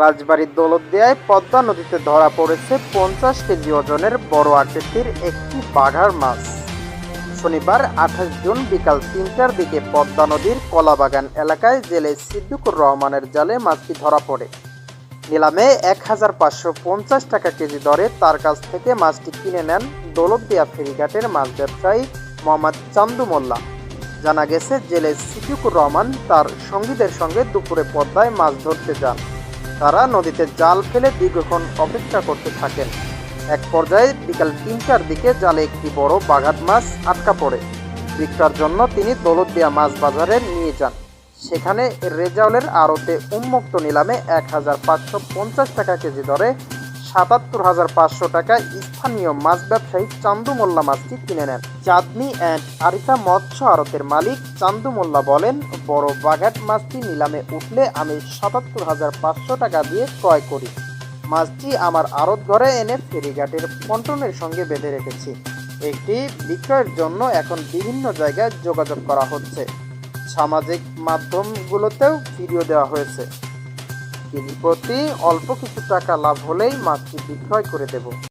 রাজবাড়ির দৌলত দৌলতদিয়ায় পদ্মা নদীতে ধরা পড়েছে পঞ্চাশ কেজি ওজনের বড় আকৃতির একটি বাঘার মাছ। শনিবার আঠাশ জুন বিকাল তিনটার দিকে পদ্মা নদীর কলাবাগান এলাকায় জেলে সিদ্দিকুর রহমানের জালে মাছটি ধরা পড়ে। নিলামে এক হাজার পাঁচশো পঞ্চাশ টাকা কেজি দরে তার কাছ থেকে মাছটি কিনে নেন দৌলতদিয়া ফেরিঘাটের মাছ ব্যবসায়ী মোহাম্মদ চান্দু মোল্লা। জানা গেছে, জেলে সিদ্দিকুর রহমান তার সঙ্গীদের সঙ্গে দুপুরে পদ্মায় মাছ ধরতে যান। তারা নদীতে জাল ফেলে দীর্ঘক্ষণ অপেক্ষা করতে থাকেন। এক পর্যায়ে বিকাল তিনটার দিকে জালে একটি বড় বাঘাত মাছ আটকা পড়ে। বিক্রয়ের জন্য তিনি দৌলতদিয়া মাছ বাজারে নিয়ে যান। সেখানে রেজাউলের আড়তে উন্মুক্ত নিলামে এক হাজার পাঁচশো পঞ্চাশ টাকা কেজি দরে সাতাত্তর হাজার পাঁচশো টাকা স্থানীয় মাছ ব্যবসায়ী চান্দু মোল্লা মাছটি কিনে নেন। চাঁদনি অ্যান্ড আরিফা মৎস্য আড়তের মালিক চান্দু মোল্লা বলেন, বড় বাঘাট মাছটি নিলামে উঠলে আমি সাতাত্তর হাজার পাঁচশো টাকা দিয়ে ক্রয় করি। মাছটি আমার আড়ত ঘরে এনে ফেরিঘাটের পন্টনের সঙ্গে বেঁধে রেখেছি। এটি বিক্রয়ের জন্য এখন বিভিন্ন জায়গায় যোগাযোগ করা হচ্ছে। সামাজিক মাধ্যমগুলোতেও ভিডিও দেওয়া হয়েছে। কেজি প্রতি অল্প কিছু টাকা লাভ হলেই মাছটি বিক্রয় করে দেব।